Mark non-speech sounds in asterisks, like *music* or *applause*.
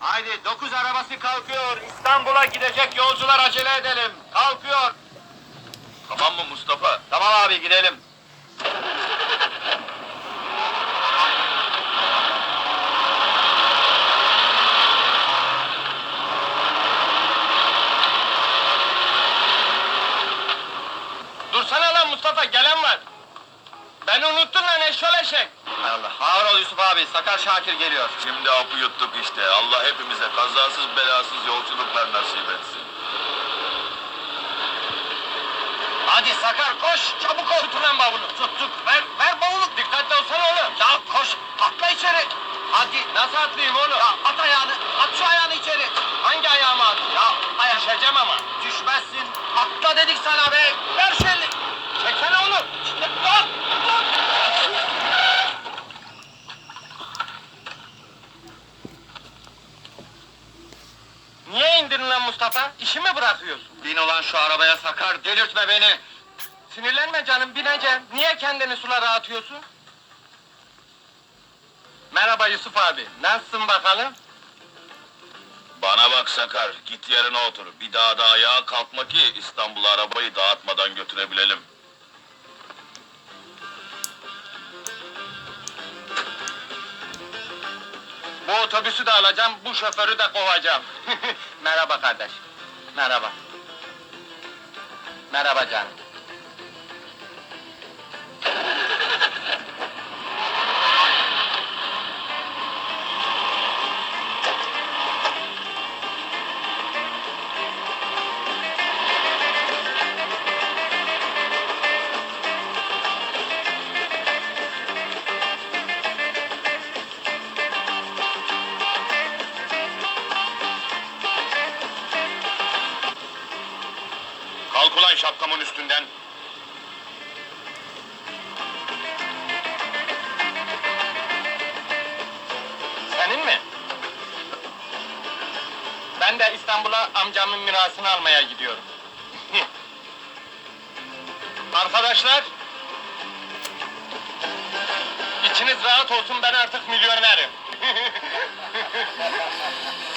Haydi dokuz arabası kalkıyor. İstanbul'a gidecek yolcular acele edelim. Kalkıyor. Tamam mı Mustafa? Tamam abi gidelim. Dursana lan Mustafa gelen var. Beni unuttun lan eşşol eşek. Hay Allah. Ağır ol Yusuf abi. Sakar Şakir geliyor. Şimdi apı yuttuk işte. Allah hepimize kazasız belasız yolculuklar nasip etsin. Hadi Sakar koş. Çabuk ol. Tut lan bavulu. Tuttuk. Ver, ver bavulu. Dikkatli olsana oğlum. Ya koş. Atla içeri. Hadi. Nasıl atlayayım oğlum? Ya at ayağını. At şu ayağını içeri. Hangi ayağımı at? Ya ayağa. Düşeceğim ama. Düşmezsin. Atla dedik sana be. Ver şu elini. Çeksene oğlum. Niye indirin lan Mustafa? İşi mi bırakıyorsun? Bin ulan şu arabaya Sakar, delirtme beni! Sinirlenme canım, bineceğim. Niye kendini sulara atıyorsun? Merhaba Yusuf abi, nasılsın bakalım? Bana bak Sakar, git yerine otur. Bir daha da ayağa kalkma ki İstanbul'a arabayı dağıtmadan götürebilelim. Bu otobüsü de alacağım, bu şoförü de kovacağım. *laughs* Merhaba kardeş, merhaba. Merhaba canım. Ulan şapkamın üstünden. Senin mi? Ben de İstanbul'a amcamın mirasını almaya gidiyorum. *laughs* Arkadaşlar, içiniz rahat olsun ben artık milyonerim. *laughs*